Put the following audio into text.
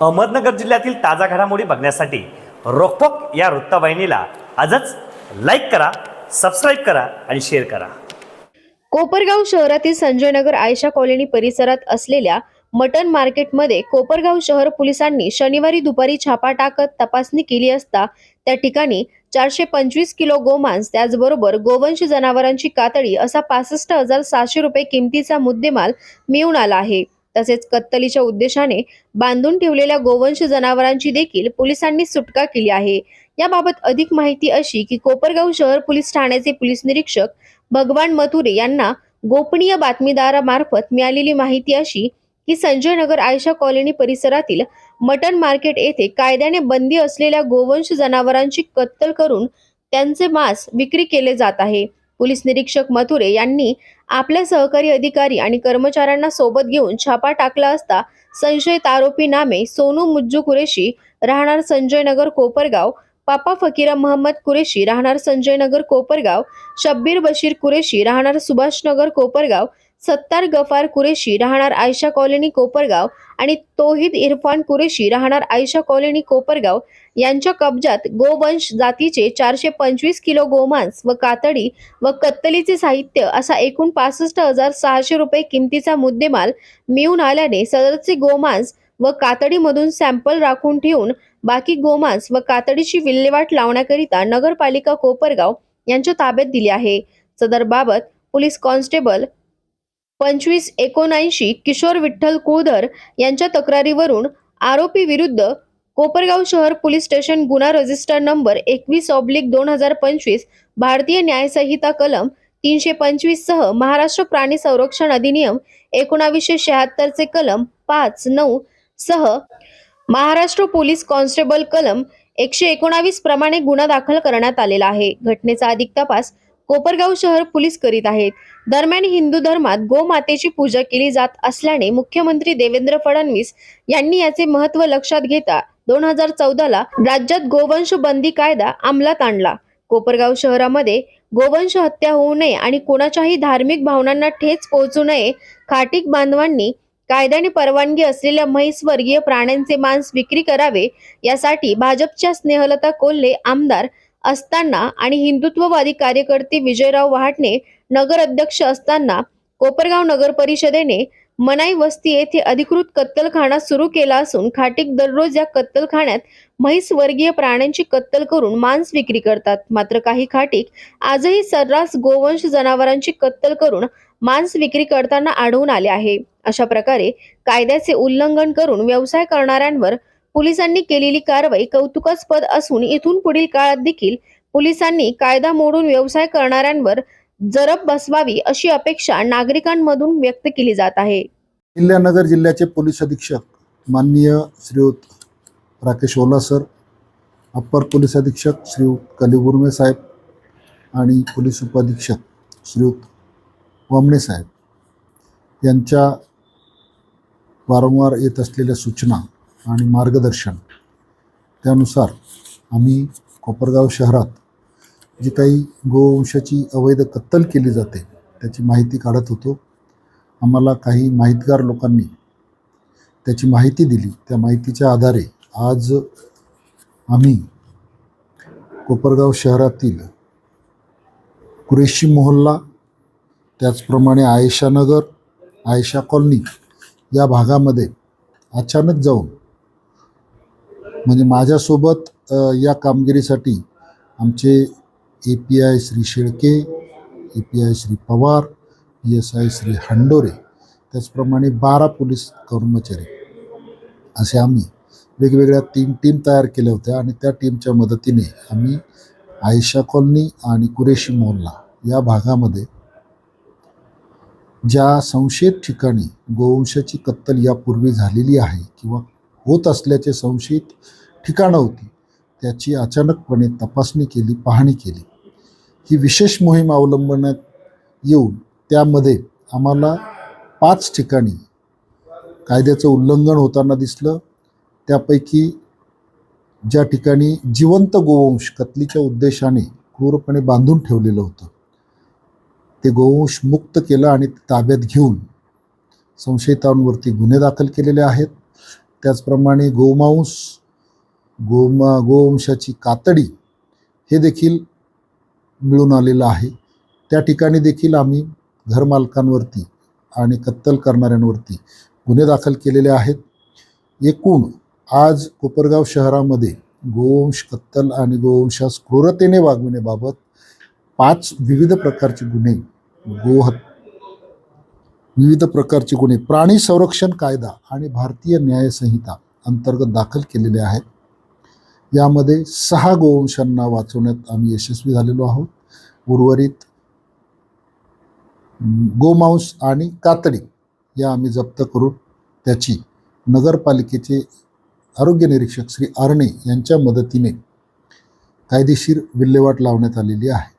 अहमदनगर जिल्ह्यातील ताजा घडामोडी बघण्यासाठी रोकटोक या वृत्तवाहिनीला आजच लाईक करा सबस्क्राईब करा आणि शेअर करा. कोपरगाव शहरातील संजयनगर आयशा कॉलनी परिसरात असलेल्या मटन मार्केटमध्ये कोपरगाव शहर पोलिसांनी शनिवारी दुपारी छापा टाकत तपासणी केली असता त्या ठिकाणी चारशे पंचवीस किलो गोमांस त्याचबरोबर गोवंश जनावरांची कातडी असा पासष्ट हजार सहाशे रुपये किमतीचा मुद्देमाल मिळून आला आहे. तसेच कत्तलीच्या उद्देशाने बांधून ठेवलेल्या गोवंश जनावरांची देखील पोलिसांनी सुटका केली आहे. याबाबत अधिक माहिती अशी की कोपरगाव शहर पोलीस ठाण्याचे पोलीस निरीक्षक भगवान मथुरे यांना गोपनीय बातमीदारामार्फत मिळालेली माहिती अशी की संजय नगर आयशा कॉलनी परिसरातील मटन मार्केट येथे कायद्याने बंदी असलेल्या गोवंश जनावरांची कत्तल करून त्यांचे मांस विक्री केले जात आहे. पोलीस निरीक्षक मथुरे यांनी आपल्या सहकारी अधिकारी आणि कर्मचाऱ्यांना सोबत घेऊन छापा टाकला असता संशयित आरोपी नामे सोनू मुज्जू कुरेशी राहणार संजय नगर कोपरगाव पापा फकीरा महम्मद कुरेशी राहणार संजय नगर कोपरगाव शब्बीर बशीर कुरेशी राहणार सुभाषनगर कोपरगाव सत्तार गफार कुरेशी राहणार आयशा कॉलनी कोपरगाव आणि तोहिद इरफान कुरेशी राहणार आयशा कॉलनी कोपरगाव. यांच्या कब्जात गोवंश जातीचे चारशे पंचवीस किलो गोमांस व कातडी व कत्तलीचे साहित्य असा एकूण पासष्ट हजार सहाशे रुपये किमतीचा मुद्देमाल मिळून आल्याने सदरचे गोमांस व कातडीमधून सॅम्पल राखून ठेवून बाकी गोमांस व कातडीची विल्हेवाट लावण्याकरिता नगरपालिका कोपरगाव यांच्या ताब्यात दिली आहे. सदर बाबत पोलीस कॉन्स्टेबल पंचवीस एकोणऐंशी किशोर विठ्ठल कुळधर यांच्या तक्रारीवरून आरोपी विरुद्ध कोपरगाव शहर पोलीस स्टेशन गुन्हा रजिस्टर नंबर एकवीस ऑब्लिक दोन हजार पंचवीस भारतीय न्यायसंहिता कलम तीनशे पंचवीस सह महाराष्ट्र प्राणी संरक्षण अधिनियम एकोणावीसशे शहात्तरचे कलम पाच नऊ सह महाराष्ट्र पोलीस कॉन्स्टेबल कलम एकशे एकोणावीस प्रमाणे गुन्हा दाखल करण्यात आलेला आहे. घटनेचा अधिक तपास कोपरगाव शहर पोलीस करीत आहेत. दरम्यान हिंदू धर्मात गोमातेची पूजा केली जात असल्याने मुख्यमंत्री देवेंद्र फडणवीस यांनी याचे महत्त्व लक्षात घेता दोन हजार चौदाला राज्यात गोवंश बंदी कायदा अंमलात आणला. कोपरगाव शहरामध्ये गोवंश हत्या होऊ नये आणि कोणाच्याही धार्मिक भावनांना ठेच पोहोचू नये खाटीक बांधवांनी कायद्याने परवानगी असलेल्या म्हैसवर्गीय प्राण्यांचे मांस विक्री करावे यासाठी भाजपच्या स्नेहलता कोल्हे आमदार असताना आणि हिंदुत्ववादी कार्यकर्ते विजयराव वहाटणे नगर अध्यक्ष असताना कोपरगाव नगर परिषदेने मनाई वस्ती येथे अधिकृत कत्तलखाना सुरू केला असून खाटीक दररोज या कत्तलखान्यात म्हैस वर्गीय प्राण्यांची कत्तल करून मांस विक्री करतात. मात्र काही खाटीक आजही सर्रास गोवंश जनावरांची कत्तल करून मांस विक्री करताना आढळून आले आहे. अशा प्रकारे कायद्याचे उल्लंघन करून व्यवसाय करणाऱ्यांवर पोलिसांनी केलेली कारवाई कौतुकास्पद असून इथून पुढील काळात देखील पोलिसांनी कायदा मोडून व्यवसाय करणाऱ्यांवर जरब बसवावी अशी अपेक्षा नागरिकांमधून व्यक्त केली जात आहे. अहिल्यानगर जिल्ह्याचे पोलीस अधीक्षक माननीय Shriyut Rakesh Ola sir upper police अधीक्षक श्रीयुत कलिगुर्मे साहेब आणि पोलीस उपअधीक्षक श्रीयुत वामणे साहेब यांच्या वारंवार येत असलेल्या सूचना आणि मार्गदर्शन. त्यानुसार आम्ही कोपरगाव शहरात जी काही गोवंशाची अवैध कत्तल केली जाते त्याची माहिती काढत होतो. आम्हाला काही माहितगार लोकांनी त्याची माहिती दिली. त्या माहितीच्या आधारे आज आम्ही कोपरगाव शहरातील कुरेशी मोहल्ला त्याचप्रमाणे आयशानगर आयशा कॉलनी या भागामध्ये अचानक जाऊन म्हणजे माझ्यासोबत या कामगिरीसाठी आमचे A P I Shri Shelke A P I Shri Pawar P S I Shri Handore त्याचप्रमाणे बारा पोलीस कर्मचारी असे आम्ही वेगवेगळ्या तीन टीम तयार केल्या होत्या आणि त्या टीमच्या मदतीने आम्ही आयशा कॉलनी आणि कुरेशी मोहल्ला या भागामध्ये ज्या संशयित ठिकाणी गोवंशाची कत्तल यापूर्वी झालेली आहे किंवा होत असल्याचे संशयित ठिकाणं होती. त्याची अचानकपणे तपासणी केली पाहणी केली. ही विशेष मोहीम अवलंबण्यात येऊन त्यामध्ये आम्हाला पाच ठिकाणी कायद्याचं उल्लंघन होताना दिसलं. त्यापैकी ज्या ठिकाणी जिवंत गोवंश कत्लीच्या उद्देशाने क्रूरपणे बांधून ठेवलेलं होतं ते गोवंश मुक्त केलं आणि ताब्यात घेऊन संशयितांवरती गुन्हे दाखल केलेले आहेत. त्याचप्रमाणे गोमांस गोमा गोवंशाची कातडी हे देखील मिळून आलेलं आहे. त्या ठिकाणी देखील आम्ही घरमालकांवरती आणि कत्तल करणाऱ्यांवरती गुन्हे दाखल केलेले आहेत. एकूण आज कोपरगाव शहरामध्ये गोवंश कत्तल आणि गोवंशास क्रूरतेने वागविण्याबाबत पाच विविध प्रकारचे गुन्हे गोहत विविध प्रकारचे गुन्हे प्राणी संरक्षण कायदा आणि भारतीय न्यायसंहिता अंतर्गत दाखल केलेले आहेत. यामध्ये सहा गोवंशांना वाचवण्यात आम्ही यशस्वी झालेलो आहोत. उर्वरित गोमांस आणि कातडी या आम्ही जप्त करून त्याची नगरपालिकेचे आरोग्य निरीक्षक श्री आरणे यांच्या मदतीने कायदेशीर विल्हेवाट लावण्यात आलेली आहे.